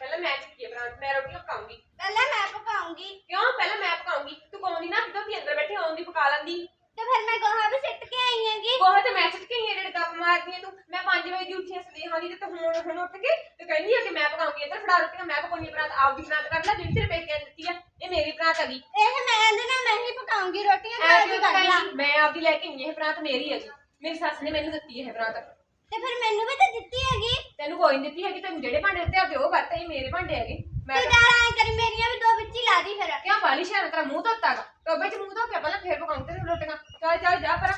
ਪਹਿਲਾਂ ਮੈਂ ਚੱਕੀ ਪ੍ਰਾਂਤ ਮੈਂ ਰੋਟੀ ਪਕਾਉਂਗੀ। ਪਹਿਲਾਂ ਮੈਂ ਪਕਾਉਂਗੀ। ਕਿਉਂ? ਪਹਿਲਾਂ ਮੈਂ ਪਕਾਉਂਗੀ। ਤੂੰ ਕੌਂਦੀ ਨਾ ਵੀ ਅੰਦਰ ਬੈਠੀ ਆਉਂਦੀ ਪਕਾ ਲੈਂਦੀ। ਤੇ ਫਿਰ ਮੈਂ ਗੋਹਾ ਵੀ ਸਿੱਟ ਕੇ ਆਈ ਹੈਗੀ। ਉਹ ਤੇ ਮੈਂ ਸੱਚ ਕਹੀ ਜਿਹੜੇ ਗੱਪ ਮਾਰਦੀ ਆਂ ਤੂੰ। ਮੈਂ 5 ਵਜੇ ਦੀ ਉੱਠੀ ਆਂ ਸਦੇਹਾਂ ਦੀ ਤੇ ਤੂੰ ਹੁਣ ਹੁਣ ਉੱਠ ਕੇ ਤੇ ਕਹਿੰਦੀ ਆ ਕਿ ਮੈਂ ਪਕਾਉਂਗੀ। ਇੱਧਰ ਫੜਾ ਰੋਟੀਆਂ ਮੈਂ ਪਕਾਉਣੀ ਪ੍ਰਾਂਤ ਆਪਦੀ ਪ੍ਰਾਂਤ ਕਰ ਲੈ ਜਿਹੜੀ ਤੇਰੇ ਪੇਕੇ ਨੇ ਦਿੱਤੀ ਆ। ਇਹ ਮੇਰੀ ਪ੍ਰਾਂਤ ਹੈਗੀ ਇਹ ਮੈਂ ਇਹਦੇ ਨਾਲ ਮੈਂ ਹੀ ਪਕਾਉਂਗੀ ਰੋਟੀਆਂ ਐ ਕੇ ਕਰ ਲਾ। ਕਹਿੰਦੀ ਮੈਂ ਆਪਦੀ ਲੈ ਕੇ ਆਈ ਇਹ ਪ੍ਰਾਂਤ ਮੇਰੀ ਹੈਗੀ। ਮੇਰੀ ਸੱਸ ਨੇ ਮੈਨੂੰ ਦਿੱਤੀ ਇਹ ਪ੍ਰਾਂਤ ਤੇ ਫਿਰ ਮੈਨੂੰ ਵੀ ਤਾਂ ਦਿੱਤੀ ਹੈਗੀ। ਤੈਨੂੰ ਕੋਈ ਨਹੀਂ ਦਿੱਤੀ ਹੈਗੀ ਤੈਨੂੰ ਜਿਹੜੇ ਭਾਂਡੇ ਦਿੱਤੇ ਆ ਤੇ ਉਹ ਵਰਤੇ ਇਹ ਮੇਰੇ ਭਾਂਡੇ ਹੈਗੇ। ਮੈਂ ਤੂੰ ਜਾ ਐ ਕਰੀ ਮੇਰੀਆਂ ਵੀ ਦੋ ਵਿੱਚ ਹੀ ਲਾ ਦੀ ਫਿਰ। ਕਿਉਂ ਬਾਲੀ ਸ਼ਾਨ ਤੇਰਾ ਮੂੰਹ ਧੋਤਾਗਾ ਟੋਬੇ ਚ ਮੂੰਹ ਧੋ ਕੇ ਪਹਿਲਾਂ ਫੇਰ ਪਕਾਉਂ ਤੇ ਰੋਟੀਆਂ। ਚੱਲ ਚੱਲ ਜਾ ਪਰ।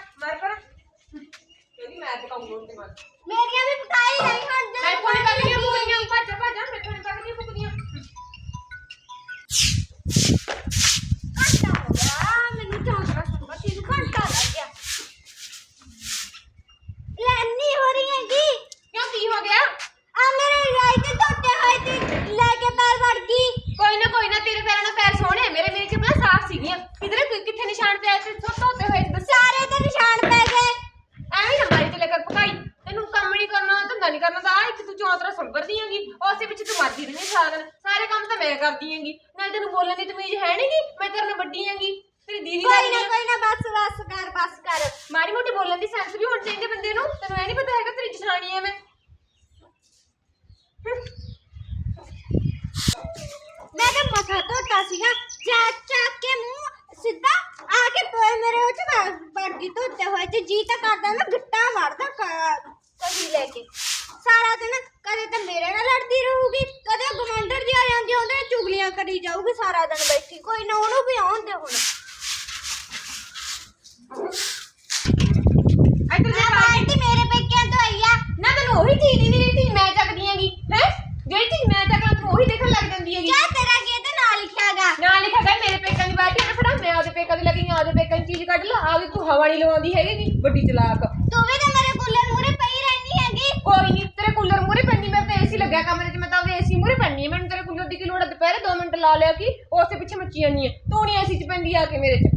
ਤੇ ਸਭ ਧੋਤੇ ਹੋਏ ਸੀ, ਦੱਸ ਸਾਰੇ ਤੇ ਨਿਸ਼ਾਨ ਪੈ ਗਏ। ਐਵੇਂ ਨਾ ਮਾਰੀ ਤੇ ਲੈ ਕੇ ਪਕਾਈ ਤੈਨੂੰ ਕੰਮ ਨਹੀਂ ਕਰਨਾ ਧੰਦਾ ਨਹੀਂ ਕਰਨਾ ਤਾਂ ਆਹ ਇੱਕ ਤੂੰ ਚੌਂਤਰਾ ਸੰਭਰਦੀ ਹੈਗੀ। ਉਸੇ ਵਿੱਚ ਤੂੰ ਮਰਦੀ ਰਹਿੰਦੀ ਸਾਰਾ ਦਿਨ ਸਾਰੇ ਕੰਮ ਤਾਂ ਮੈਂ ਕਰਦੀ ਹੈਗੀ। ਨਾਲ ਤੈਨੂੰ ਬੋਲਣ ਦੀ ਤਮੀਜ਼ ਹੈ ਨਹੀਂਗੀ ਮੈਂ ਤੇਰੇ ਨਾਲ ਵੱਡੀ ਹੈਗੀ ਤੇਰੀ ਦੀਦੀ ਕੋਈ ਨਾ ਲੱਗਦੀ ਆ। ਕੋਈ ਨਾ ਬਸ ਬਸ ਕਰ ਬਸ ਕਰ ਮਾੜੀ ਮੋਟੀ ਬੋਲਣ ਦੀ ਸੈਂਸ ਵੀ ਹੋਣੀ ਚਾਹੀਦੀ ਬੰਦੇ ਨੂੰ ਤੈਨੂੰ ਇਹ ਨਹੀਂ ਪਤਾ ਹੈਗਾ ਤੇਰੀ ਜਠਾਣੀ ਐ ਮੈਂ ਮੈਂ ਤਾਂ ਮੱਥਾ ਧੋਤਾ ਸੀਗਾ ਜਾ ਚੱਕ ਕੇ ਮੂੰਹ ਸਿੱਧਾ ਆ ਕੇ ਪਏ ਮੇਰੇ ਉਹ ਚ ਵੜ- ਵੜ ਧੋਤੇ ਹੋਏ ਤੇ ਜੀ ਤਾਂ ਕਰਦਾ ਮੈਂ ਗਿੱਟਾ ਮਾਰਦਾ ਕ- ਕਦੀ ਲੈ ਕੇ। ਸਾਰਾ ਦਿਨ ਕਦੇ ਤਾਂ ਮੇਰੇ ਨਾਲ ਲੜਦੀ ਰਹੂਗੀ, ਕਦੇ ਗਮੰਡਰ ਦੀ ਆ ਜਾਂਦੀ ਉਹਦੇ ਨਾਲ ਚੁਗਲੀਆਂ ਕਰੀ ਜਾਊਗੀ ਸਾਰਾ ਦਿਨ ਬੈਠੀ। ਕੋਈ ਨਾ ਉਹਨੂੰ ਵੀ ਆਉਣ ਦੇ ਹੁਣ ਇੱਧਰ ਆ ਜਾ ਬਾਲਟੀ ਮੇਰੇ ਪੇਕਿਆਂ ਤੋਂ ਆਈ ਆ ਨਾ ਤੈਨੂੰ ਉਹੀ ਚੀਜ਼ ਨਹੀਂ ਜਿਹੜੀ ਚੀਜ਼ ਮੈਂ ਚੱਕਦੀ ਹੈਗੀ ਹੈ ਜਿਹੜੀ ਚੀਜ਼ ਮੈਂ ਚੱਕਲਾਂ ਤੈਨੂੰ ਉਹੀ ਦੇਖਣ ਲੱਗ ਜਾਂਦੀ ਹੈਗੀ ਕਿਆ ਤੇਰਾ ਕੀ ਤੇ ਨਾਲ ਲਿਖਿਆਗਾ ਨਾ ਲਿਖਿਆ ਗਿਆ ਮੇਰੇ ਪੇਕਾਂ ਦੀ ਬਾਟੀ ਨਾ ਫੜਾ ਮੈਂ ਆਪਦੇ ਪੇਕਾਂ ਦੀ ਲੱਗੀ ਆਪਦੇ ਪੇਕਾਂ ਦੀ ਚੀਜ਼ ਕੱਢ ਲਾ ਆਪਦੀ ਤੂੰ ਹਵਾ ਨਹੀਂ ਲਵਾਉਂਦੀ ਹੈਗੀ ਨੀ ਵੱਡੀ ਚਲਾਕ ਤੂੰ ਵੀ ਤਾਂ ਮੇਰੇ ਕੂਲਰ ਮੂਰੇ ਪਈ ਰਹਿੰਦੀ ਹੈਗੀ ਕੋਈ ਨਹੀਂ ਤੇਰੇ ਕੂਲਰ ਮੂਰੇ ਪੈਣੀ ਮੈਂ ਤਾਂ ਏਸੀ ਲੱਗਿਆ ਕਮਰੇ 'ਚ ਮੈਂ ਤਾਂ ਉਹਦੇ ਏਸੀ ਮੂਰੇ ਪੈਣੀ ਹੈ ਮੈਨੂੰ ਤੇਰੇ ਕੂਲਰ ਦੀ ਕੀ ਲੋੜ ਹੈ ਦੁਪਹਿਰੇ 2 ਮਿੰਟ ਲਾ ਲਿਆ ਕਿ ਉਸੇ ਪਿੱਛੇ ਮੱਚੀ ਜਾਨੀ ਹੈ ਤੂੰ ਨਹੀਂ 'ਚ ਪੈਂਦੀ ਆ ਕੇ ਮੇਰੇ 'ਚ।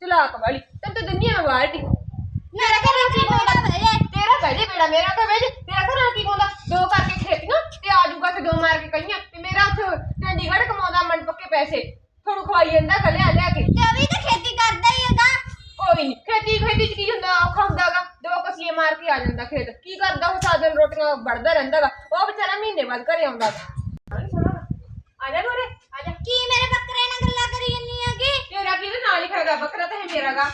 ਚਲਾਕ ਵਾਲੀ। ਤੈਨੂੰ ਤਾਂ ਦਿੰਨੀ ਆ ਮੈਂ ਬਾਲਟੀ ਮੇਰਾ ਘਰ ਕੀ ਬੋੜਾ ਭਰੇ ਤੇਰਾ ਕਹਦੇ ਬੇੜਾ ਮੇਰਾ ਤਾਂ ਵੇਜ ਤੇਰਾ ਘਰ ਕੀ ਬੋਲਦਾ ਦੋ ਕਰਕੇ ਖੇਤੀਆਂ ਤੇ ਆ ਜਾਊਗਾ ਤੇ ਦੋ ਮਾਰ ਕੇ ਕਈਆਂ। ਤੇ ਮੇਰਾ ਉੱਥੇ ਚੰਡੀਗੜ੍ਹ ਕਮਾਉਂਦਾ ਮਨ ਪੱਕੇ ਪੈਸੇ। ਤੁਹਾਨੂੰ ਖਵਾਈ ਜਾਂਦਾ ਕੱਲਿਆ ਲਿਆ ਕੇ। ਤੇ ਵੀ ਤਾਂ ਖੇਤੀ ਕਰਦਾ ਹੀ ਹੈਗਾ। ਕੋਈ ਨਹੀਂ ਖੇਤੀ ਖੇਤੀ ਚ ਕੀ ਹੁੰਦਾ? ਔਖਾ ਹੁੰਦਾਗਾ। ਦੋ ਕਸੀਏ ਮਾਰ ਕੇ ਆ ਜਾਂਦਾ ਖੇਤ। ਕੀ ਕਰਦਾ ਉਹ ਸਾਰਾ ਦਿਨ ਰੋਟੀਆਂ ਵੜਦਾ ਰਹਿੰਦਾਗਾ। ਉਹ ਵਿਚਾਰਾ ਮਹੀਨੇ ਬਾਅਦ ਘਰੇ ਆਉਂਦਾ। ਆ ਜਾ ਮੋਰੇ ਆ ਜਾ ਕੀ ਮੇਰੇ ਕੀ ਇਹਦੇ ਨਾਲ ਲਿਖਾਗਾ ਬੱਕਰਾ ਤਾਂ ਹੈ ਮੇਰਾਗਾ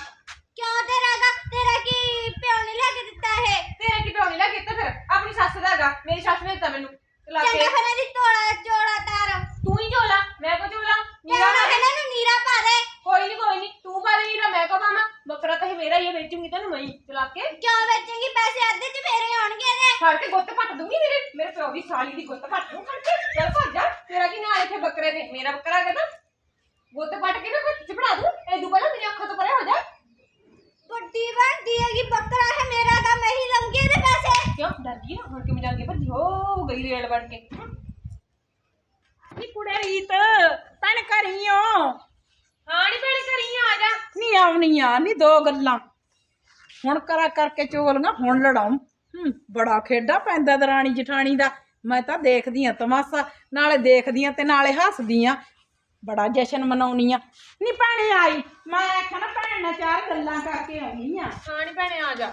ਕਿਉਂ ਤੇਰਾਗਾ ਤੇਰਾ ਕੀ ਪਿਓ ਨੇ ਲੈ ਕੇ ਦਿੱਤਾ ਹੈ ਤੇਰਾ ਕੀ ਪਿਓ ਨਹੀਂ ਲੱਗ ਕੀਤਾ ਫਿਰ? ਆਪਣੀ ਸੱਸ ਦਾਗਾ ਮੇਰੀ ਸੱਸ ਨੇ ਦਿੱਤਾ ਮੈਨੂੰ। ਚਲਾ ਕੇ। ਚੰਗਾ ਫਿਰ ਇਹਦੀ ਤੋੜਾ ਜੋੜਾ ਤਾਰ। ਤੂੰ ਹੀ ਝੋਲਾ ਮੈਂ ਕੋ ਝੋਲਾ ਮੇਰਾ ਮੇਰਾ ਇਹਨਾਂ ਨੂੰ ਨੀਰਾ ਪਾ ਦੇ। ਕੋਈ ਨਹੀਂ ਕੋਈ ਨਹੀਂ ਤੂੰ ਪਾ ਦੇਗੀ ਨਾ ਮੈਂ ਕੋ ਪਾਵਾਂ? ਬੱਕਰਾ ਤਾਂ ਇਹ ਮੇਰਾ ਹੀ ਹੈ ਵੇਚੂਗੀ ਤੈਨੂੰ ਮੈਂ ਹੀ ਚਲਾ ਕੇ। ਕਿਉਂ ਵੇਚੇਂਗੀ? ਪੈਸੇ ਅੱਧੇ ਚ ਫੇਰੇ ਆਉਣਗੇ ਇਹਦੇ। ਫੜ ਕੇ ਗੁੱਤ ਪੱਟ ਦੂੰਗੀ ਮੇਰੇ ਮੇਰੇ ਪਿਓ ਦੀ ਸਾਲੀ ਦੀ ਗੁੱਤ ਪੱਟ ਦੂੰ ਫੜ ਕੇ। ਚੱਲ ਭੱਜ ਜਾ। ਤੇਰਾ ਕੀ ਨਾਲ ਇੱਥੇ ਬੱਕਰੇ ਦੇ ਮੇਰਾ ਬੱਕਰਾ ਹੈਗਾ ਨਾ ਗੁੱਤ ਪੱਟ ਕੇ ਨਾ ਚਪੜਾ ਦੂੰ ਇਹ ਦੂ ਪਹਿਲਾਂ ਮੇਰੀ ਅੱਖਾਂ ਤੋਂ ਪਰੇ ਹੋ ਜਾ। ਵੱਡੀ ਬਣਦੀ ਹੈਗੀ ਬੱਕਰਾ ਹੈ ਮੇਰਾ ਦਾ ਮੈਂ ਹੀ ਲੰਗੇ ਇਹਦੇ ਪੈਸੇ। ਕਿਉਂ? ਡਰ ਗਈ ਨਾ? ਹੁਣ ਕਿਵੇਂ ਜਾਂਦੀ ਭੱਜੀ ਹੋ ਗਈ ਰੇਲ ਬਣ ਕੇ। ਨੀ ਕੁੜੇ ਰੀਤ ਤਨ ਕਰੀਓ ਹਾਂ ਨੀ ਭੈਣੇ ਕਰੀ ਆ ਜਾ। ਨੀ ਆਉਣੀਆਂ ਨੀ ਦੋ ਗੱਲਾਂ। ਹੁਣ ਕਰਾ ਕਰਕੇ ਚੋਲੀਆਂ ਹੁਣ ਲੜਾਉਂ। ਹੂੰ ਬੜਾ ਖੇਡਾ ਪੈਂਦਾ ਦਰਾਣੀ ਜਠਾਣੀ ਦਾ। ਮੈਂ ਤਾਂ ਦੇਖਦੀ ਆ ਤਮਾਸ਼ਾ ਨਾਲੇ ਦੇਖਦੀ ਆ ਤੇ ਨਾਲੇ ਹੱਸਦੀ ਆ। ਬੜਾ ਜਸ਼ਨ ਮਨਾਉਣੀ ਆ। ਨੀ ਭੈਣੇ ਆਈ। ਮੈਂ ਆਖਿਆ ਨਾ ਭੈਣ ਨਾਲ ਚਾਰ ਗੱਲਾਂ ਕਰਕੇ ਆਉਣੀ ਆ। ਹਾਂ ਨੀ ਭੈਣੇ ਆ ਜਾ।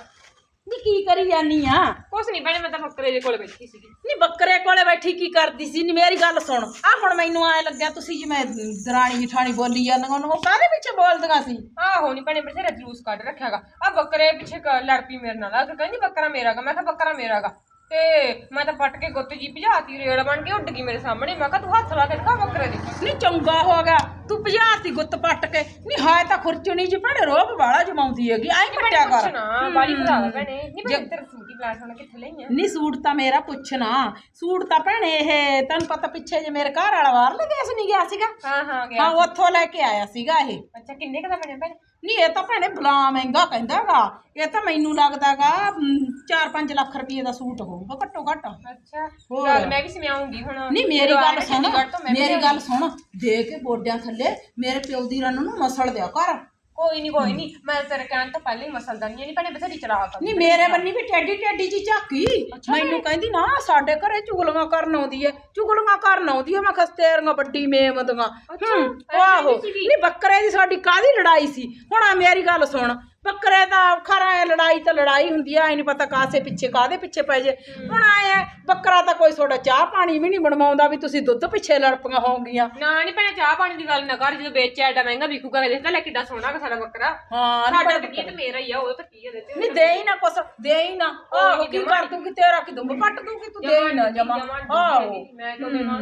ਨੀ ਕੀ ਕਰੀ ਜਾਨੀ ਆ? ਕੁਛ ਨਹੀਂ ਭੈਣੇ ਮੈਂ ਤਾਂ ਬੱਕਰੇ ਦੇ ਕੋਲ ਬੈਠੀ ਸੀਗੀ। ਨੀ ਬੱਕਰੇ ਕੋਲੇ ਬੈਠੀ ਕੀ ਕਰਦੀ ਸੀ? ਨੀ ਮੇਰੀ ਗੱਲ ਸੁਣ। ਆ ਹੁਣ ਮੈਨੂੰ ਐ ਲੱਗਿਆ ਤੁਸੀਂ ਜਿਵੇਂ ਦਰਾਣੀ ਜਠਾਣੀ ਬੋਲੀ ਜਾਂਦੀਆਂ ਉਹਨੂੰ ਕਾਹਦੇ ਪਿੱਛੇ ਬੋਲਦੀਆਂ ਸੀ? ਆਹੋ ਨੀ ਭੈਣੇ ਬਥੇਰਾ ਜਲੂਸ ਕੱਢ ਰੱਖਿਆਗਾ। ਆ ਬੱਕਰੇ ਪਿੱਛੇ ਕ- ਲੜ ਪਈ ਮੇਰੇ ਨਾਲ ਆ। ਕੇ ਕਹਿੰਦੀ ਬੱਕਰਾ ਮੇਰਾਗਾ ਮੈਂ ਕਿਹਾ ਬੱਕਰਾ ਮੇਰਾਗਾ ਤੇ ਮੈਂ ਤਾਂ ਪੱਟ ਕੇ ਗੁੱਤ ਜੀ ਭਜਾਤੀ ਰੇੜ ਬਣ ਕੇ ਉੱਡ ਗਈ ਮੇਰੇ ਸਾਹਮਣੇ। ਮੈਂ ਕਿਹਾ ਤੂੰ ਹੱਥ ਲਾ ਕੇ ਦਿਖਾ ਬੱਕਰੇ ਦੇ। ਨੀ ਚੰਗਾ ਹੋ ਗਿਆ ਤੂੰ ਭਜਾਤੀ ਗੁੱਤ ਪੱਟ ਕੇ। ਨੀ ਹਾਏ ਤਾਂ ਖੁਰਚਣੀ ਜੀ ਭੈਣੇ ਰੋਬ ਵਾਲਾ ਜਮਾਉਂਦੀ ਹੈਗੀ ਐਂ ਪੱਟਿਆ ਕਰ। ਨਾ ਬਾਲੀ ਭਰਾਵਾ ਭੈਣੇ। ਨੀ ਭੈਣੇ ਤੇਰਾ ਸੂਟ ਹੀ ਪਲਾਟ ਹੋਣਾ ਕਿੱਥੇ ਲਈਆਂ ਨੀ ਸੂਟ ਤਾਂ ਮੇਰਾ ਪੁੱਛਣਾ। ਸੂਟ ਤਾਂ ਭੈਣੇ ਇਹ ਤੈਨੂੰ ਪਤਾ ਪਿੱਛੇ ਜੇ ਮੇਰੇ ਘਰ ਵਾਲਾ ਬਾਹਰ ਲੈ ਗਿਆ ਸੀ ਨਹੀਂ ਗਿਆ ਸੀਗਾ? ਹਾਂ ਹਾਂ ਗਿਆ ਹਾਂ ਉੱਥੋਂ ਲੈ ਕੇ ਆਇਆ ਸੀਗਾ ਇਹ। ਅੱਛਾ ਕਿੰਨੇ ਕੁ ਦਾ ਬਣਿਆ ਭੈਣੇ? ਨੀ ਇਹ ਤਾਂ ਭੈਣੇ ਬਲਾ ਮਹਿੰਗਾ ਕਹਿੰਦਾਗਾ ਇਹ ਤਾਂ ਮੈਨੂੰ ਲੱਗਦਾਗਾ 4-5 ਲੱਖ ਰੁਪਏ ਦਾ ਸੂਟ ਹੋਊਗਾ ਘੱਟੋ ਘੱਟ। ਅੱਛਾ ਹੋਰ। ਚੱਲ ਮੈਂ ਵੀ ਸਮਿਆਉਂਗੀ ਹੁਣ। ਨਹੀਂ ਮੇਰੀ ਜਦੋਂ ਆ ਗੱਲ ਕੇ ਸੁਣ ਚੰਡੀਗੜ੍ਹ ਤੋਂ ਮੈਂ ਵੀ ਮੇਰੀ ਲਿਆਉਂਗੀ। ਗੱਲ ਸੁਣ। ਦੇ ਕੇ ਗੋਡਿਆਂ ਥੱਲੇ ਮੇਰੇ ਪਿਓ ਦੀ ਰਨ ਨੂੰ ਮਸਲ ਦਿਆ ਕਰ। ਕੋਈ ਨਹੀਂ ਕੋਈ ਨਹੀਂ ਮੈਂ ਤੇਰੇ ਕਹਿਣ ਤੋਂ ਪਹਿਲਾਂ ਹੀ ਮਸਲਦਾ ਨਹੀਂ ਨਹੀਂ ਭੈਣੇ ਬਥੇਰੀ ਚਲਾਕ ਆ। ਨਹੀਂ ਮੇਰੇ ਬੰਨੀ ਵੀ ਟੈਡੀ ਟੈਡੀ ਜੀ ਝਾਕੀ। ਮੈਨੂੰ ਕਹਿੰਦੀ ਨਾ ਸਾਡੇ ਘਰੇ ਚੁਗਲੀਆਂ ਕਰਨ ਆਉਂਦੀ ਐ ਚੁਗਲੀਆਂ ਕਰਨ ਆਉਂਦੀ ਐ ਮੈਂ ਕਿਹਾ ਤੇਰੀਆਂ ਵੱਡੀ ਮੇਮਦੀਆਂ। ਹੂੰ ਆਹੋ। ਨਹੀਂ ਬੱਕਰੇ ਦੀ ਸਾਡੀ ਕਾਹਦੀ ਲੜਾਈ ਸੀ? ਹੁਣ ਆ ਮੇਰੀ ਗੱਲ ਸੁਣ ਬੱਕਰੇ ਦਾ ਖਰਾ ਐ ਲੜਾਈ ਤਾਂ ਲੜਾਈ ਹੁੰਦੀ ਐ ਐ ਨਹੀਂ ਪਤਾ ਕਾਸੇ ਪਿੱਛੇ ਕਾਦੇ ਪਿੱਛੇ ਪੈ ਜੇ। ਹੁਣ ਆਏ ਕੋਈ ਤੁਹਾਡਾ ਚਾਹ ਪਾਣੀ ਵੀ ਨਹੀਂ ਬਣਵਾਉਂਦਾ ਵੀ ਤੁਸੀਂ ਦੁੱਧ ਪਿੱਛੇ ਲੜਪੀਆਂ ਹੋਗੀਆਂ ਨਾ ਨਹੀਂ ਭੈਣੇ ਚਾਹ ਪਾਣੀ ਦੀ ਗੱਲ ਨਾ ਕਰ ਜਦੋਂ ਵੇਚਿਆ ਐਡਾ ਮਹਿੰਗਾ ਵਿਕੂਗਾ ਦੇਖਦਾ ਲੈ ਕਿੱਡਾ ਸੋਹਣਾ ਗਾ ਸਾਡਾ ਬੱਕਰਾ। ਹਾਂ ਸਾਡਾ ਤਾਂ ਕੀ ਤੇ ਮੇਰਾ ਹੀ ਆ ਉਹ ਤਾਂ ਕੀ ਹੈ ਤੇ ਨਹੀਂ ਦੇ ਹੀ ਨਾ ਕੁਛ ਦੇ ਹੀ ਨਾ। ਆਹੋ ਕੀ ਕਰ ਦੂੰਗੀ ਤੇਰਾ ਕੀ ਦੂੰਗੀ ਕੱਟ ਦੂੰਗੀ ਤੂੰ ਦੇ ਹੀ ਨਾ ਜਮਾ। ਆਹੋ। ਮੈਂ ਕਿਉਂ ਦੇਵਾਂ?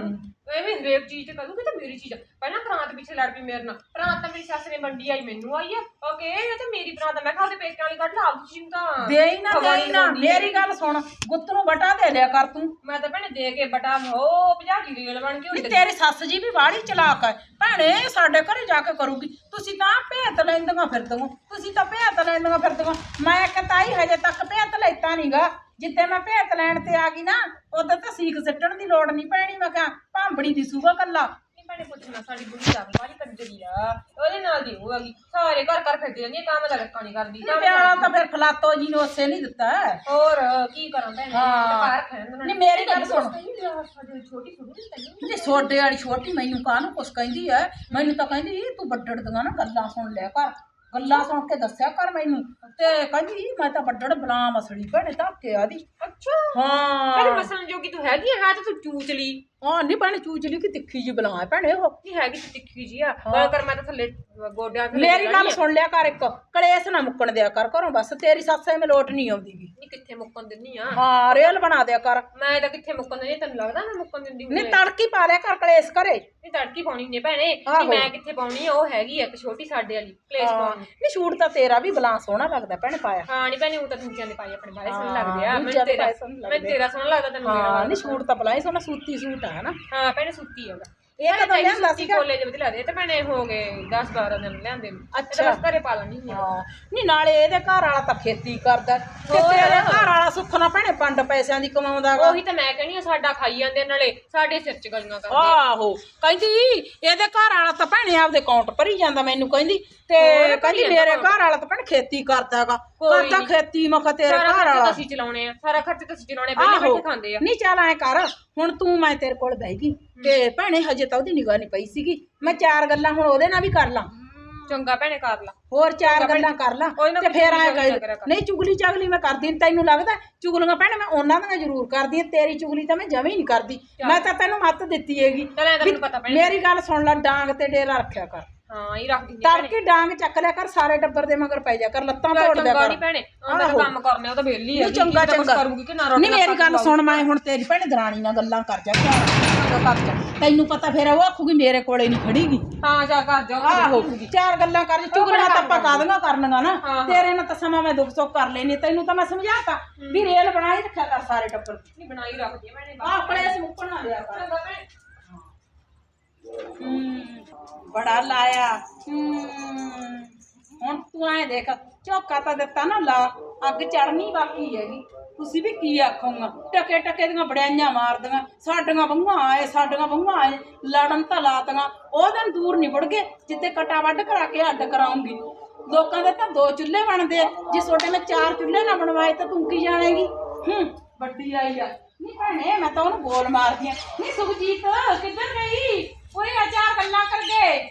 ਐਵੇਂ ਹਰੇਕ ਚੀਜ਼ ਤੇ ਕਰੂੰਗੀ ਤਾਂ ਮੇਰੀ ਚੀਜ਼ ਆ। ਪਹਿਲਾਂ ਪ੍ਰਾਂਤ ਪਿੱਛੇ ਲੜ ਪਈ ਮੇਰੇ ਨਾਲ। ਪ੍ਰਾਂਤ ਤਾਂ ਮੇਰੀ ਸੱਸ ਨੇ ਵੰਡੀ ਆਈ ਮੈਨੂੰ ਆਈ ਆ। ਓਕੇ ਇਹ ਤਾਂ ਮੇਰੀ ਪ੍ਰਾਂਤ ਆ। ਮੈਂ ਕਿਹਾ ਉਹਦੇ ਪੇਕਿਆਂ ਵਾਲੀ ਕੱਢ ਲਾ ਆਪਦੀ ਚੀਜ਼ ਤਾਂ ਦੇ ਹੀ ਨਾ ਦੇ ਹੀ ਨਾ। ਮੇਰੀ ਗੱਲ ਸੁਣ ਗੁੱਤ ਨੂੰ ਬਟਾ ਦੇ ਲਿਆ ਕਰ ਤੂੰ। ਮੈਂ ਤਾਂ ਭੈਣੇ ਦੇ ਕੇ ਬਟਾ ਹੋ ਭਜਾਗੀ ਰੇਲ ਬਣ ਗਈ। ਨਹੀਂ ਤੇਰੀ ਸੱਸ ਜੀ ਵੀ ਬਾਹਲੀ ਚਲਾਕ ਹੈ ਭੈਣੇ ਸਾਡੇ ਘਰੇ ਜਾ ਕੇ ਕਰੂਗੀ। ਤੁਸੀਂ ਤਾਂ ਭੇਤ ਲੈਂਦੀਆਂ ਫਿਰਦੀਆਂ। ਤੁਸੀਂ ਤਾਂ ਭੇਤ ਲੈਂਦੀਆਂ ਫਿਰਦੀਆਂ। ਮੈਂ ਕਤਾਈ ਹਜੇ ਤੱਕ ਭੇਤ ਲੈਤਾ ਨਹੀਂਗਾ ਜਿੱਤੇ ਮੈਂ ਭੇਤ ਲੈਣ ਤੇ ਆ ਗਈ ਨਾ ਉਦੋਂ ਤਾਂ ਸੀਖ ਸਿੱਟਣ ਦੀ ਲੋੜ ਨਹੀਂ ਪੈਣੀ ਮੈਂ ਕਿਹਾ ਭਾਂਬੜੀ ਦੀ ਸੂਗਾ ਕੱਲਾ ਨਹੀਂ ਭੈਣੇ ਪੁੱਛਣਾ ਸਾਡੀ ਬੁੜੀ ਆ ਬਾਰੀ ਕੰਜਰੀ ਆ ਉਹਦੇ ਨਾਲ ਦੀ ਉਹ ਹੈਗੀ ਸਾਰੇ ਘਰ ਘਰ ਫਿਰਦੀ ਰਹਿੰਦੀ ਆ, ਕੰਮ ਦਾ ਲੱਕਾ ਨਹੀਂ ਕਰਦੀ ਕੰਮ ਪਿਆਲਾ ਤਾਂ ਫਿਰ ਫਲਾਤੋ ਜੀ ਨੂੰ ਉਸੇ ਨਹੀਂ ਦਿੱਤਾ। ਹੋਰ ਕੀ ਕਰਾਂ ਭੈਣੇ ਹਾਂ। ਬਾਹਰ ਖੈਨ ਨਹੀਂ ਮੇਰੀ ਗੱਲ ਸੁਣ। ਛੋਟੀ ਛੋਟੀ ਤੈਨੂੰ? ਨਹੀਂ ਸੋਡੇ ਵਾਲੀ ਛੋਟੀ ਮੈਨੂੰ ਕਾਹਨੂੰ ਕੁਛ ਕਹਿੰਦੀ ਐ? ਮੈਨੂੰ ਤਾਂ ਕਹਿੰਦੀ ਤੂੰ ਵੱਡੜਦੀਆਂ ਨਾ ਗੱਲਾਂ ਸੁਣ ਲਿਆ ਕਰ। ਗੱਲਾਂ ਸੁਣ ਕੇ ਦੱਸਿਆ ਕਰ ਮੈਨੂੰ। ਤੇ ਕਹਿੰਦੀ ਮੈਂ ਤਾਂ ਵੱਡੜ ਬਲਾ ਮਸੜੀ ਭੈਣੇ ਧੱਕੇ ਆਦੀ। ਅੱਛਾ। ਹਾਂ। ਮਸਲਨ ਜੋਗੀ ਤੂੰ ਹੈਗੀ ਆ ਹੈ ਤਾਂ ਤੂੰ ਚੂਚਲੀ। ਹਾਂ ਨਹੀਂ ਭੈਣੇ ਚੂਚਲੀ ਕਿ ਤਿੱਖੀ ਜੀ ਬਲਾ ਹੈ ਭੈਣੇ ਉਹ। ਨਹੀਂ ਹੈਗੀ ਤੂੰ ਤਿੱਖੀ ਜੀ ਆ? ਗੱਲ ਕਰ ਮੈਂ ਤਾਂ ਥੱਲੇ ਗੋਡਿਆਂ ਥੱਲੇ ਮੇਰੀ ਗੱਲ ਸੁਣ ਲਿਆ ਕਰ ਇੱਕ ਕਲੇਸ਼ ਨਾ ਮੁੱਕਣ ਦਿਆ ਕਰ ਘਰੋਂ ਬਸ ਤੇਰੀ ਸੱਸ ਐਵੇਂ ਲੋਟ ਨਹੀਂ ਆਉਂਦੀਗੀ। ਨਹੀਂ ਕਿੱਥੇ ਮੁੱਕਣ ਦਿੰਨੀ ਆ? ਹਾਂ ਰੇਲ ਬਣਾ ਦਿਆ ਕਰ। ਮੈਂ ਤਾਂ ਕਿੱਥੇ ਮੁੱਕਣ ਦਿੰਦੀ ਤੈਨੂੰ ਲੱਗਦਾ ਮੈਂ ਮੁੱਕਣ ਦਿੰਦੀ ਨਹੀਂ ਤੜਕੀ ਪਾ ਲਿਆ ਕਰ ਕਲੇਸ਼ ਕਰੇ ਨਹੀਂ ਤੜਕੀ ਪਾਉਣੀ ਨੇ ਭੈਣੇ ਆਹੋ। ਨਹੀਂ ਮੈਂ ਕਿੱਥੇ ਪਾਉਣੀ ਆ ਉਹ ਹੈਗੀ ਆ ਇੱਕ ਛੋਟੀ ਸਾਡੇ ਵਾਲੀ ਪਲੇਸ ਪਾਉਣ ਨੂੰ। ਨਹੀਂ ਸ਼ੂਟ ਤਾਂ ਤੇਰਾ ਵੀ ਬਲਾ ਸੋਹਣਾ ਲੱਗਦਾ ਭੈਣੇ ਪਾਇਆ। ਹਾਂ ਨਹੀਂ ਭੈਣੇ ਉਹ ਤਾਂ ਦੂਜਿਆਂ ਦੇ ਪਾਈ ਆਪਣੇ ਬਾਰੇ ਸੋਹਣੇ ਹਾਂ, ਲੱਗਦੇ ਆ ਦੂਜਿਆਂ ਮੈਨੂੰ ਦੇ ਤੇਰਾ ਪਾਏ ਸੋਹਣੇ ਮੈਨੂੰ ਲੱਗਦੇ। ਤੇਰਾ ਸੋਹਣਾ ਲੱਗਦਾ ਤੈਨੂੰ ਮੇਰਾ ਹਾਂ ਨਹੀਂ ਸ਼ੂਟ ਤਾਂ ਬਲਾ ਹੀ ਸੋਹਣਾ ਸੂਤੀ ਸੂਟ ਆ। ਨਾ ਹਾਂ ਭੈਣੇ ਸੁੱਤੀ ਆ ਉਹਦਾ ਇਹ ਕਦੋਂ ਲਿਆਂਦਾ ਸੀਗਾ ਕਾਲਜ ਵਿੱਚ ਲਿਆਦੇ ਤੇ ਭੈਣੇ ਹੋ ਗਏ 10 12 ਦਿਨ ਲਿਆਂਦੇ ਨੂੰ ਅੱਛਾ। ਤੇ ਬਸ ਘਰੇ ਪਾ ਲੈਣੀ ਆ ਹਾਂ ਨਹੀਂ ਨਾਲੇ ਇਹਦੇ ਘਰ ਵਾਲਾ ਤਾਂ ਖੇਤੀ ਕਰਦਾ ਤੇ ਤੇਰੇ ਘਰ ਵਾਲਾ ਸੁੱਖ ਨਾ ਭੈਣੇ ਪੰਡ ਪੈਸਿਆਂ ਦੀ ਕਮਾਉਂਦਾ ਗਾ ਉਹੀ ਤਾਂ ਮੈਂ ਕਹਿੰਦੀ ਆ ਸਾਡਾ ਖਾਈ ਜਾਂਦੇ ਆ ਨਾਲੇ ਸਾਡੇ ਸਿਰ 'ਚ ਗਲੀਆਂ ਕਰਦੇ ਆ। ਆਹੋ ਕਹਿੰਦੀ ਇਹਦੇ ਘਰ ਵਾਲਾ ਤਾਂ ਭੈਣੇ ਆਪਦੇ ਅਕਾਊਂਟ ਭਰੀ ਜਾਂਦਾ ਮੈਨੂੰ ਕਹਿੰਦੀ ਤੇ ਹੋਰ ਕਹਿੰਦੀ ਭਰੀ ਮੇਰੇ ਜਾਂਦਾ ਘਰ ਵਾਲਾ ਤਾਂ ਭੈਣੇ ਖੇਤੀ ਕਰਦਾਗਾ ਕੋਈ ਕਰਦਾ ਨੀ। ਖੇਤੀ ਮੈਂ ਕਿਹਾ ਤੇਰੇ ਸਾਰਾ ਘਰ ਖਰਚਾ ਤਾਂ ਵਾਲਾ ਅਸੀਂ ਚਲਾਉਣੇ ਆ ਸਾਰਾ ਖਰਚਾ ਤਾਂ ਅਸੀਂ ਚਲਾਉਣੇ ਪਹਿਲੇ ਆਹੋ ਬੈਠੇ ਖਾਂਦੇ ਆ। ਨਹੀਂ ਚੱਲ ਐ ਕਰ ਹੁਣ ਤੂੰ ਮੈਂ ਤੇਰੇ ਕੋਲ ਬਹਿ ਗਈ ਤੇ ਭੈਣੇ ਹਜੇ ਤਾਂ ਉਹਦੀ ਨਿਗਾਹ ਨਹੀਂ ਪਈ ਸੀਗੀ। ਮੈਂ ਚਾਰ ਗੱਲਾਂ ਹੁਣ ਉਹਦੇ ਨਾਲ ਵੀ ਕਰ ਲਾਂ। ਚੰਗਾ ਭੈਣੇ ਕਰ ਲਾ। ਹੋਰ ਚਾਰ ਗੱਲਾਂ ਕਰ ਲਾਂ ਉਹਦੇ ਨਾਲ ਤੇ ਕੋਈ ਫੇਰ ਐ ਚੁਗਲੀ ਨਾ ਕਰ ਕਰਿਆ ਕਰ। ਨਹੀਂ ਚੁਗਲੀ ਚਾਗਲੀ ਮੈਂ ਕਰਦੀ ਨੀ, ਤੈਨੂੰ ਲੱਗਦਾ? ਚੁਗਲੀਆਂ ਭੈਣੇ ਮੈਂ ਉਹਨਾਂ ਦੀਆਂ ਜ਼ਰੂਰ ਕਰਦੀ ਆ ਤੇਰੀ ਚੁਗਲੀ ਤਾਂ ਮੈਂ ਜਮੇ ਹੀ ਨਹੀਂ ਕਰਦੀ ਮੈਂ ਤਾਂ ਤੈਨੂੰ ਮੱਤ ਦਿੱਤੀ ਹੈਗੀ ਚੱਲ ਐਂ ਤਾਂ ਮੈਨੂੰ ਪਤਾ ਭੈਣੇ। ਮੇਰੀ ਗੱਲ ਸੁਣ ਲੈ ਡਾਂਗ ਤੇ ਡੇਰਾ ਰੱਖਿਆ ਕਰ। ਹਾਂ ਹੀ ਰੱਖ ਦਿੰਦੀ ਤੜਕੇ ਡਾਂਗ ਚੱਕ ਲਿਆ ਕਰ ਸਾਰੇ ਟੱਬਰ ਦੇ ਮਗਰ ਪੈ ਜਾ ਕਰ ਲੱਤਾਂ ਤੋੜ ਦਿਆ ਚੰਗਾ ਕਰ। ਨਹੀਂ ਭੈਣੇ ਤਾਂ ਕੰਮ ਕਰਨੇ ਉਹ ਤਾਂ ਵਿਹਲੀ ਆ ਨਹੀਂ ਚੰਗਾ ਚੰਗਾ। ਕਰੂਗੀ ਕਿ ਨਾ ਰੋਟੀ ਨਹੀਂ ਮੇਰੀ ਗੱਲ ਸੁਣ ਮੈਂ ਹੁਣ ਤੇਰੀ ਭੈਣੇ ਦਰਾਣੀ ਨਾਲ ਗੱਲਾਂ ਕਰ ਜਾ ਕਰ ਜਾ। ਤੈਨੂੰ ਪਤਾ ਫੇਰ ਉਹ ਆਖੂਗੀ ਮੇਰੇ ਕੋਲੇ ਨਹੀਂ ਖੜੀਗੀ। ਹਾਂ ਜਾ ਕਰ ਜਾ ਆਹੋ ਚਾਰ ਗੱਲਾਂ ਕਰ ਚੁਗਲੀਆਂ ਤਾਂ ਆਪਾਂ ਕਾਦੀਆਂ ਕਰਨੀਆਂ ਨਾ? ਹਾਂ। ਤੇਰੇ ਨਾਲ ਤਾਂ ਸਮਾਂ ਮੈਂ ਦੁੱਖ ਸੁੱਖ ਕਰ ਲੈਣੀ ਤੈਨੂੰ ਤਾਂ ਮੈਂ ਸਮਝਾਤਾ ਵੀ ਰੇਲ ਬਣਾਈ ਰੱਖਿਆ ਕਰ ਸਾਰੇ ਟੱਬਰ। ਨਹੀਂ ਬਣਾਈ ਰੱਖਦੀ ਆਹ ਆਪਣੇ ਇਸ ਮੁੱਕਣ ਨਾ ਕਰ। ਹੂੰ, ਬੜਾ ਲਾਇਆ। ਹੁਣ ਤੂੰ ਐ ਦੇਖ, ਝੋਕਾ ਤਾਂ ਦਿੱਤਾ ਨਾ ਲਾ, ਅੱਗ ਚੜਨੀ ਬਾਕੀ ਹੈਗੀ। ਤੁਸੀਂ ਵੀ ਕੀ ਆਖੋਗਾ? ਟਕੇ ਟਕੇ ਦੀਆਂ ਬੜਿਆਈਆਂ ਮਾਰਦੀਆਂ, ਸਾਡੀਆਂ ਬੰਗਾਂ ਆਏ, ਸਾਡੀਆਂ ਬੰਗਾਂ ਆਏ, ਲੜਨ ਤਾਂ ਲਾਤੀਆਂ। ਉਹ ਦਿਨ ਦੂਰ ਨਿਬੜ ਗਏ ਜਿੱਤੇ ਕਟਾ ਵੱਢ ਕਰਾ ਕੇ ਅੱਡ ਕਰਾਉਂਗੀ। ਲੋਕਾਂ ਦੇ ਤਾਂ ਦੋ ਚੁੱਲ੍ਹੇ ਬਣਦੇ ਆ। ਜੇ ਤੁਹਾਡੇ ਮੈਂ ਚਾਰ ਚੁੱਲ੍ਹੇ ਨਾ ਬਣਵਾਏ ਤਾਂ ਤੂੰ ਕੀ ਜਾਣੇਗੀ? ਹੂੰ, ਵੱਡੀ ਆਈ ਆ। ਨਹੀਂ ਭੈਣੇ, ਮੈਂ ਤਾਂ ਉਹਨੂੰ ਗੋਲ ਮਾਰਦੀ ਆ। ਨਹੀਂ ਸੁਖਜੀਤ, ਕਿੱਧਰ ਗਈ? ਉਹਨੇ ਚਾਰ ਗੱਲਾਂ ਕਰਦੇ